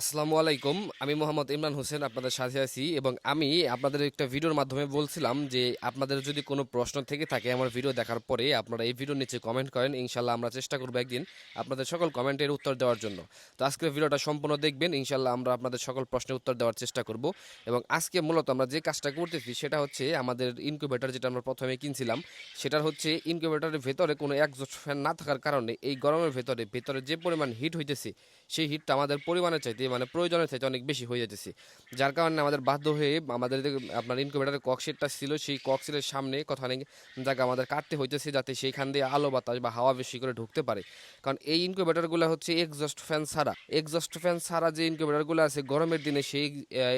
আসসালামু আলাইকুম, আমি মোহাম্মদ ইমরান হোসেন, আপনাদের সাথে আছি এবং আমি আপনাদের একটা ভিডিওর মাধ্যমে বলছিলাম যে আপনাদের যদি কোনো প্রশ্ন থেকে থাকে আমার ভিডিও দেখার পরে আপনারা এই ভিডিওর নিচে কমেন্ট করেন, ইনশাল্লাহ আমরা চেষ্টা করব একদিন আপনাদের সকল কমেন্টের উত্তর দেওয়ার জন্য। তো আজকের ভিডিওটা সম্পূর্ণ দেখবেন, ইনশাল্লাহ আমরা আপনাদের সকল প্রশ্নের উত্তর দেওয়ার চেষ্টা করব এবং আজকে মূলত আমরা যে কাজটা করতেছি সেটা হচ্ছে আমাদের ইনকিউবেটর যেটা আমরা প্রথমে কিনছিলাম, সেটার হচ্ছে ইনকিউবেটরের ভেতরে কোনো একজস্ট ফ্যান না থাকার কারণে এই গরমের ভেতরে ভেতরে যে পরিমাণ হিট হইতেছে, সেই হিটটা আমাদের পরিমাণের চাইতে মানে প্রয়োজনের চাইতে অনেক বেশি হয়ে যেতেছে যার কারণে আমাদের বাধ্য হয়ে আমাদের আপনার ইনকিউবেটারের কক্সেটটা ছিল, সেই কক্সেটের সামনে কথা অনেক জায়গা আমাদের কাটতে হইতেছে যাতে সেইখান দিয়ে আলো, বাতাস বা হাওয়া বেশি করে ঢুকতে পারে। কারণ এই ইনকিউবেটারগুলো হচ্ছে এক্সস্ট ফ্যান ছাড়া। এক্সস্ট ফ্যান ছাড়া যে ইনকিউবেটারগুলো আছে, গরমের দিনে সেই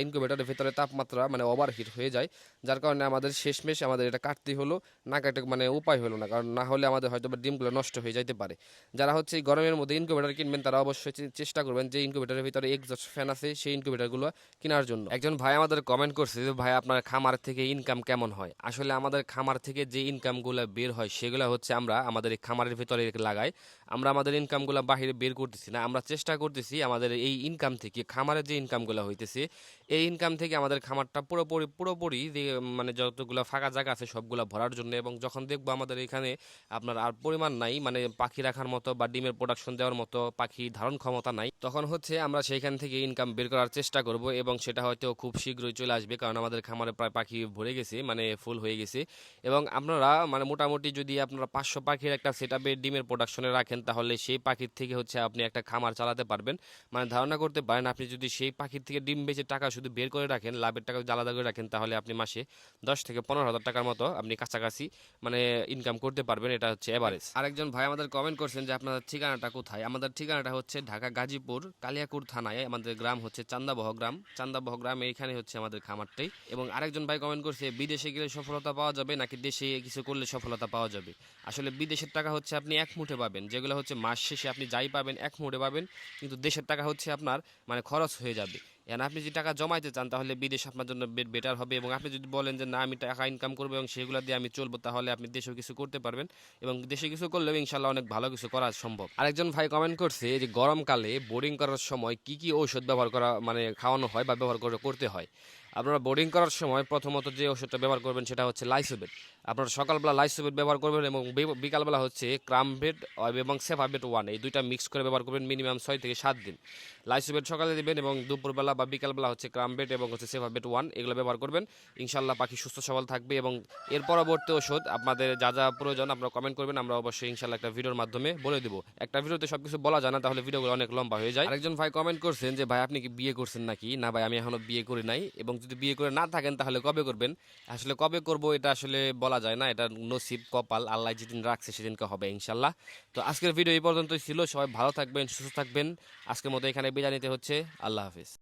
ইনকিউবেটারের ভেতরে তাপমাত্রা মানে ওভার হিট হয়ে যায়, যার কারণে আমাদের শেষমেশ আমাদের এটা কাটতে হলো, না কাটে মানে উপায় হলো না, কারণ না হলে আমাদের হয়তো ডিমগুলো নষ্ট হয়ে যাইতে পারে। যারা হচ্ছে গরমের মধ্যে ইনকিউবেটার কিনবেন, তারা অবশ্যই চেষ্টা করবেন যে ইনকিউবেটারের ভিতরে এক্সস্ট ফ্যান আছে সেই ইনকিউবেটারগুলো কেনার জন্য। একজন ভাই আমাদের কমেন্ট করছে যে, ভাই, আপনার খামার থেকে ইনকাম কেমন হয়? আসলে আমাদের খামার থেকে যে ইনকামগুলো বের হয়, সেগুলো হচ্ছে আমরা আমাদের এই খামারের ভিতরে লাগাই। আমরা আমাদের ইনকামগুলো বাহিরে বের করতেছি না। আমরা চেষ্টা করতেছি আমাদের এই ইনকাম থেকে খামারের যে ইনকামগুলো হইতেছে, এই ইনকাম থেকে আমাদের খামারটা পুরোপুরি পুরোপুরি মানে যতগুলো ফাঁকা জায়গা আছে সবগুলো ভরার জন্য এবং যখন দেখব আমাদের এখানে আপনার আর পরিমাণ নাই মানে পাখি রাখার মতো বা ডিমের প্রোডাকশন দেওয়ার মতো পাখি ধারণ ক্ষমতা নাই, তখন হচ্ছে আমরা সেইখান থেকে ইনকাম বের করার চেষ্টা করব এবং সেটা হয়তো খুব শীঘ্রই চলে আসবে, কারণ আমাদের খামারে প্রায় পাখি ভরে গেছে মানে ফুল হয়ে গেছে। এবং আপনারা মানে মোটামুটি যদি আপনারা পাঁচশো পাখির একটা সেট ডিমের প্রোডাকশনে রাখেন, তাহলে সেই পাখির থেকে হচ্ছে আপনি একটা খামার চালাতে পারবেন। মানে ধারণা করতে পারেন, আপনি যদি সেই পাখির থেকে ডিম বেচে টাকা শুধু বের করে রাখেন, লাভের টাকা যদি আলাদা করে রাখেন, তাহলে আপনি মাসে দশ থেকে পনেরো হাজার টাকার মতো আপনি কাছাকাছি মানে ইনকাম করতে পারবেন, এটা হচ্ছে এভারেজ আরেকজন ভাই আমাদের কমেন্ট করছেন যে, আপনাদের ঠিকানাটা কোথায়? আমাদের ঠিকানাটা হচ্ছে ঢাকা গাজীপুর কালিয়াকুর থানায়। আমাদের গ্রাম হচ্ছে চান্দাবহ গ্রাম। চান্দাবহ গ্রাম এইখানে হচ্ছে আমাদের খামারটাই এবং আরেকজন ভাই কমেন্ট করছে, বিদেশে গেলে সফলতা পাওয়া যাবে নাকি দেশে কিছু করলে সফলতা পাওয়া যাবে? আসলে বিদেশের টাকা হচ্ছে আপনি এক মুঠে পাবেন, যেগুলো হচ্ছে মাস শেষে আপনি যাই পাবেন এক মুঠে পাবেন, কিন্তু দেশের টাকা হচ্ছে আপনার মানে খরচ হয়ে যাবে। এখন আপনি যদি টাকা জমাইতে চান, তাহলে বিদেশ আপনার জন্য বেটার হবে। এবং আপনি যদি বলেন যে, না, আমি টাকা ইনকাম করব এবং সেগুলো দিয়ে আমি চলবো, তাহলে আপনি দেশেও কিছু করতে পারবেন। এবং দেশে কিছু করলেও ইনশাল্লাহ অনেক ভালো কিছু করা সম্ভব। আরেকজন ভাই কমেন্ট করছে যে, গরমকালে বোরিং করার সময় কি কি ঔষধ ব্যবহার করা মানে খাওয়ানো হয় বা ব্যবহার করে, করতে হয়? আপনারা বোর্ডিং করার সময় প্রথমত যে ওষুধটা ব্যবহার করবেন সেটা হচ্ছে লাইসোবেট আপনারা সকালবেলা লাইসোবেট ব্যবহার করবেন এবং বিকালবেলা হচ্ছে ক্রামভেট এবং সেফাবেট ওয়ান এই দুইটা মিক্স করে ব্যবহার করবেন মিনিমাম ছয় থেকে সাত দিন। লাইসোবেট সকালে দিবেন এবং দুপুরবেলা বা বিকালবেলা হচ্ছে ক্রামবেট এবং হচ্ছে সেফাবেট ওয়ান এগুলো ব্যবহার করবেন। ইনশাল্লাহ পাখি সুস্থ সবল থাকবে এবং এর পরবর্তী ওষুধ আপনাদের যা যা প্রয়োজন আপনারা কমেন্ট করবেন, আমরা অবশ্যই ইনশাল্লাহ একটা ভিডিওর মাধ্যমে বলে দেবো। একটা ভিডিওতে সব কিছু বলা যায় না, তাহলে ভিডিওগুলো অনেক লম্বা হয়ে যায়। আরেকজন ভাই কমেন্ট করছেন যে, ভাই, আপনি কি বিয়ে করছেন নাকি? না ভাই, আমি এখনও বিয়ে করি নাই এবং যদি বিয়ে করে না থাকেন, তাহলে কবে করবেন? আসলে কবে করব এটা আসলে বলা যায় না, এটা নসিব, কপাল, আল্লাহ যেদিন রাখছে সেদিনকে হবে ইনশাল্লাহ তো আজকের ভিডিও এই পর্যন্তই ছিল, সবাই ভালো থাকবেন, সুস্থ থাকবেন। আজকের মতো এখানে বিদায় নিতে হচ্ছে, আল্লাহ হাফিজ।